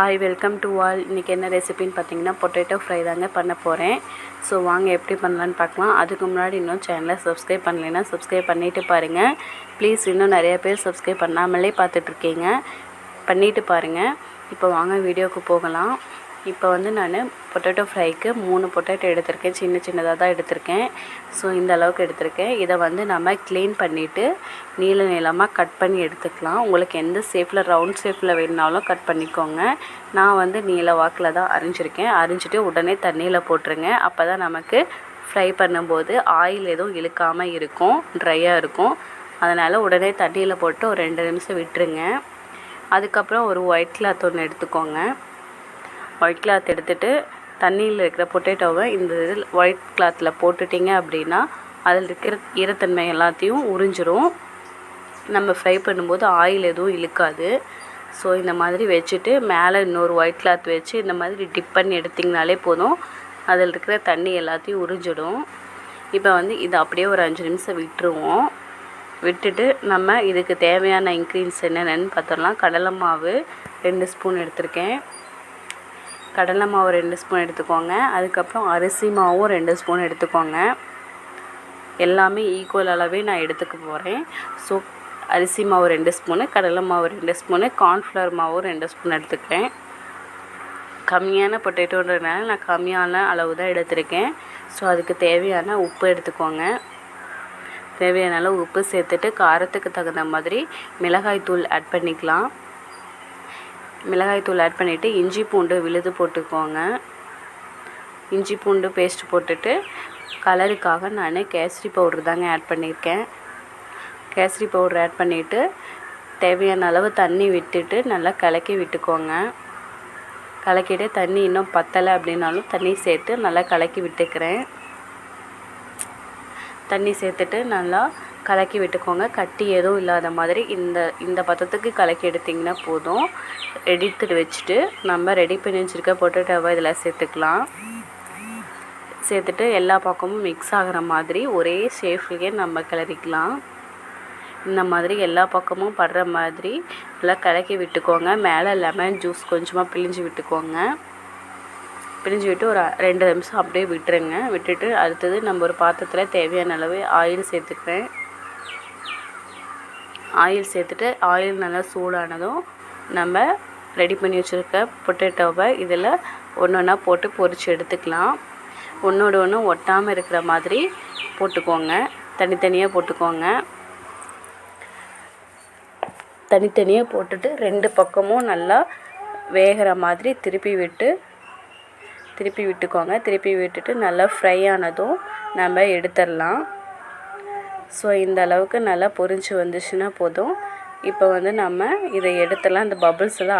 Hi welcome to all இன்றைக்கி என்ன ரெசிபின்னு பார்த்தீங்கன்னா பொட்டேட்டோ ஃப்ரை தாங்க பண்ண போகிறேன் ஸோ வாங்க எப்படி பண்ணலான்னு பார்க்கலாம். அதுக்கு முன்னாடி இன்னும் சேனலை சப்ஸ்கிரைப் பண்ணலைன்னா சப்ஸ்கிரைப் பண்ணிவிட்டு பாருங்கள் ப்ளீஸ் இன்னும் நிறைய பேர் சப்ஸ்கிரைப் பண்ணாமலே பார்த்துட்ருக்கீங்க பண்ணிவிட்டு பாருங்கள் இப்போ வாங்க வீடியோவுக்கு போகலாம். இப்போ வந்து நான் பொட்டேட்டோ ஃப்ரைக்கு மூணு பொட்டேட்டோ எடுத்திருக்கேன். சின்ன சின்னதாக தான் எடுத்திருக்கேன். ஸோ இந்த அளவுக்கு எடுத்திருக்கேன். இதை வந்து நம்ம க்ளீன் பண்ணிவிட்டு நீள நீளமாக கட் பண்ணி எடுத்துக்கலாம். உங்களுக்கு எந்த ஷேப்பில் ரவுண்ட் ஷேப்பில் வேணுனாலும் கட் பண்ணிக்கோங்க. நான் வந்து நீல வாக்கில் தான் அரிஞ்சிருக்கேன். அரிஞ்சிட்டு உடனே தண்ணியில் போட்டுருங்க. அப்போ தான் நமக்கு ஃப்ரை பண்ணும்போது ஆயில் எதுவும் இழுக்காமல் இருக்கும். ட்ரையாக இருக்கும். அதனால் உடனே தண்ணியில் போட்டு ஒரு ரெண்டு நிமிஷம் விட்டுருங்க. அதுக்கப்புறம் ஒரு ஒயிட் கிளாத் ஒன்று எடுத்துக்கோங்க. ஒயிட் கிளாத் எடுத்துகிட்டு தண்ணியில் இருக்கிற பொட்டேட்டோவை இந்த இதில் ஒயிட் கிளாத்தில் போட்டுட்டிங்க அப்படின்னா அதில் இருக்கிற ஈரத்தன்மை எல்லாத்தையும் உறிஞ்சிரும். நம்ம ஃப்ரை பண்ணும்போது ஆயில் எதுவும் இழுக்காது. ஸோ இந்த மாதிரி வச்சுட்டு மேலே இன்னொரு ஒயிட் கிளாத் வச்சு இந்த மாதிரி டிப் பண்ணி எடுத்திங்கனாலே போதும். அதில் இருக்கிற தண்ணி எல்லாத்தையும் உறிஞ்சிடும். இப்போ வந்து இதை அப்படியே ஒரு அஞ்சு நிமிஷம் விட்டுருவோம். விட்டுட்டு நம்ம இதுக்கு தேவையான இன்க்ரீடியன்ஸ் என்னென்னு பார்த்தோம்னா கடலை மாவு ரெண்டு ஸ்பூன் எடுத்திருக்கேன். கடலை மாவு ரெண்டு ஸ்பூன் எடுத்துக்கோங்க. அதுக்கப்புறம் அரிசி மாவும் ரெண்டு ஸ்பூன் எடுத்துக்கோங்க. எல்லாமே ஈக்குவல் அளவே நான் எடுத்துக்க போகிறேன் ஸோ அரிசி மாவு ரெண்டு ஸ்பூனு கடலை மாவு ரெண்டு ஸ்பூனு கார்ன்ஃப்ளவர் மாவும் ரெண்டு ஸ்பூன் எடுத்துக்கிறேன். கம்மியான பொட்டேட்டோன்றதுனால நான் கம்மியான அளவு தான் எடுத்திருக்கேன். ஸோ அதுக்கு தேவையான உப்பு எடுத்துக்கோங்க. தேவையான அளவு உப்பு சேர்த்துட்டு காரத்துக்கு தகுந்த மாதிரி மிளகாய் தூள் ஆட் பண்ணிக்கலாம். மிளகாய் தூள் ஆட் பண்ணிவிட்டு இஞ்சி பூண்டு விழுது போட்டுக்கோங்க. இஞ்சி பூண்டு பேஸ்ட் போட்டுட்டு கலருக்காக நான் கேசரி பவுட்ரு தாங்க ஆட் பண்ணியிருக்கேன் கேசரி பவுட்ரு ஆட் பண்ணிவிட்டு தேவையான அளவு தண்ணி விட்டுட்டு நல்லா கலக்கி விட்டுக்கோங்க. கலக்கிட்டு தண்ணி இன்னும் பத்தலை அப்படின்னாலும் தண்ணி சேர்த்து நல்லா கலக்கி விட்டுக்கிறேன். தண்ணி சேர்த்துட்டு நல்லா கலக்கி விட்டுக்கோங்க. கட்டி எதுவும் இல்லாத மாதிரி இந்த இந்த பதத்துக்கு கலக்கி எடுத்திங்கன்னா போதும். எடுத்துட்டு வச்சுட்டு நம்ம ரெடி பண்ணி வச்சுருக்க பொட்டேட்டோவை இதில் சேர்த்துக்கலாம். சேர்த்துட்டு எல்லா பக்கமும் மிக்ஸ் ஆகிற மாதிரி ஒரே ஷேஃப்லேயே நம்ம கிளறிக்கலாம். இந்த மாதிரி எல்லா பக்கமும் படுற மாதிரி நல்லா கலக்கி விட்டுக்கோங்க. மேலே லெமன் ஜூஸ் கொஞ்சமாக பிழிஞ்சு விட்டுக்கோங்க. பிழிஞ்சு விட்டு ஒரு ரெண்டு நிமிஷம் அப்படியே விட்டுருங்க. விட்டுட்டு அடுத்தது நம்ம ஒரு பாத்திரத்தில் தேவையான அளவு ஆயில் சேர்த்துக்கிறேன். ஆயில் சேர்த்துட்டு ஆயில் நல்லா சூடானதும் நம்ம ரெடி பண்ணி வச்சுருக்க பொட்டேட்டோவை இதில் ஒன்று ஒன்றா போட்டு பொறிச்சு எடுத்துக்கலாம். ஒன்றோடு ஒன்று ஒட்டாமல் இருக்கிற மாதிரி போட்டுக்கோங்க. தனித்தனியாக போட்டுக்கோங்க. தனித்தனியாக போட்டுட்டு ரெண்டு பக்கமும் நல்லா வேகிற மாதிரி திருப்பி விட்டு திருப்பி விட்டுக்கோங்க. திருப்பி விட்டுட்டு நல்லா ஃப்ரை ஆனதும் நம்ம எடுத்துடலாம். ஸோ இந்த அளவுக்கு நல்லா பொரிஞ்சு வந்துச்சுன்னா போதும். இப்போ வந்து நம்ம இதை எடுத்துடலாம். இந்த பபுள்ஸ் எல்லாம்